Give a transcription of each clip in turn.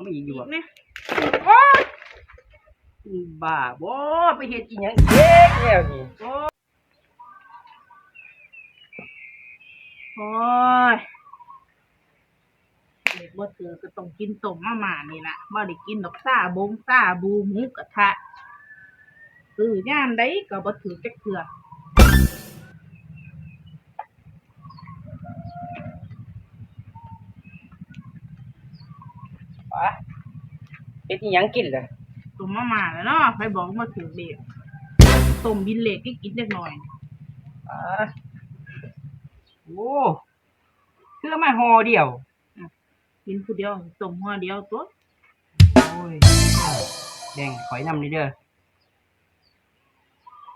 เอาไม่อีกอยู่อีบ่กเนี่ยโอ้ยบ้าบ่ไปเฮ็ดอีหยังเด็กแล้วนี่โอ้ยเด็กบ่ถือก็ต้องกินต้มมาม่านี่ล่ะบ่ได้กินดอกซ่าบงซ่าบูหมูกระทะซื้อยามใดก็บ่ถือจักเทื่อ ป้าเฮ็ดอีหยังกินล่ะต้มมาม่าแล้วเนาะไปบอกมาถือเด็กต้มบินเล็กก็กินจักหน่อยป้าโอ้เพื่อมาห่อเดียว กินผู้เดียวต้มหัวเดียวตัวโอ้ยแดงขอยนำนี่เด้อ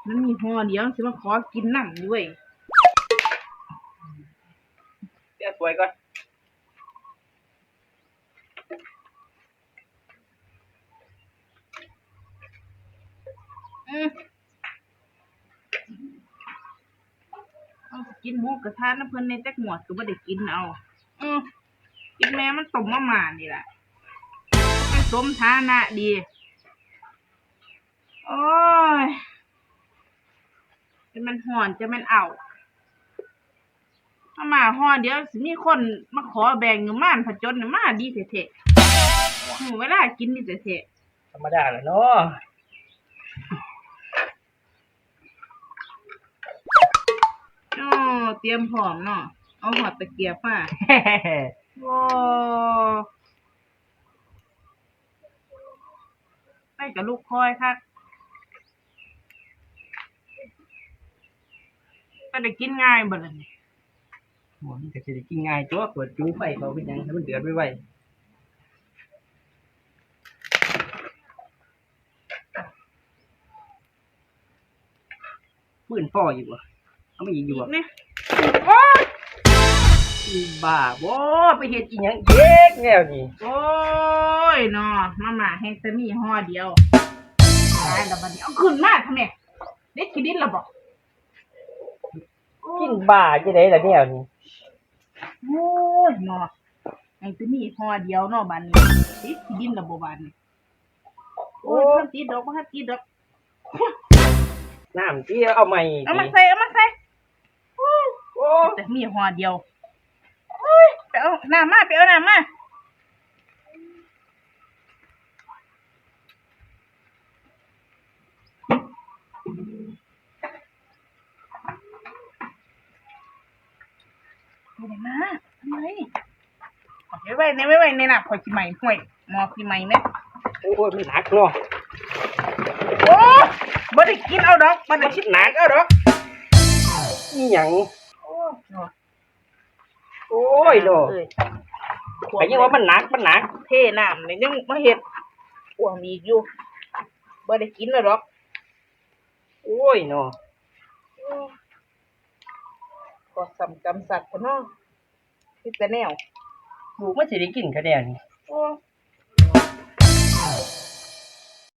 มันมีหัวเดียวสิมาขอกินนั่งด้วยเดี๋ยวสวยก่อน อืม เอากินหมูกระทะน้ำเพิ่นในจักหมวดก็บ่ได้กินเอาอืมกินแม่มันต้มมาม่านี่แหละมันสมฐานะดี โอ้ยจะมันห่อนจะมันเอามาม่าห่อเดี๋ยวสิมีคนมาขอแบ่งอยู่ม่านผจญน่ะมาดีเถะๆหูเวลากินนี่เถะธรรมดาแหละเนาะ ๆโอ้ เตรียมพร้อมเนาะเอาหอดตะเกียบมาโอ้ไปกับลูกคอยครับก็ได้กินง่ายบ่ล่ะนี่โอ้มันก็สิได้กินง่ายตัวเปิดจูไฟเขาเป็นหยังให้มันเดือดไวๆปืนพ่ออยู่บ่เอาไม่อีกอยู่บ่ นี่ โอ้ยบ้าบ่ไปเฮ็ดอีหยังเด็กแล้วนี่โอ้ยเนาะมาม่าให้แต่มีห่อเดียวตายแล้วบัดนี้เอาขึ้นมาทำไมเด็ดขี้ดินและบ่โอ้กิยนบ้าจังได๋ล่ะแนวนี้โอ้ยเนาะให้แต่มีห่อเดียวเนาะบัดนี้เด็ดขี้ดินและบ่บัดนี้โอ้ยทำตีดอกบ่ทันตีดอกน้ำที่เอาใหม่เอามาใส่เอามาใส่โอ้ แต่มีห่อเดียวอุ้ยไปเอาน้ำมาไปเอาน้ำมาไปไหนมาทำไมเอาไว้ไว้ในไว้ไว้ในน่ะคอยขี้ใหม่ห่วยหมอขี้ใหม่เนี่ยโอ้ยมันหนักเนาะโอ้บ่ได้กินเอาดอกบ่ได้คิดหนักเอาดอกอีหยัง โอ้เนาะโอ้ยเนาะเอ้ยไปยังว่ามันหนักมันหนักเทน้ำนี่ยังมาเฮ็ดอ้วมอีกอยู่บ่ได้กินแล้วดอก โอ้ยเนาะก็สำกำสัตว์พนเนาะคิดแต่แนวลูกมันสิได้กินกระแดงนี่โอ้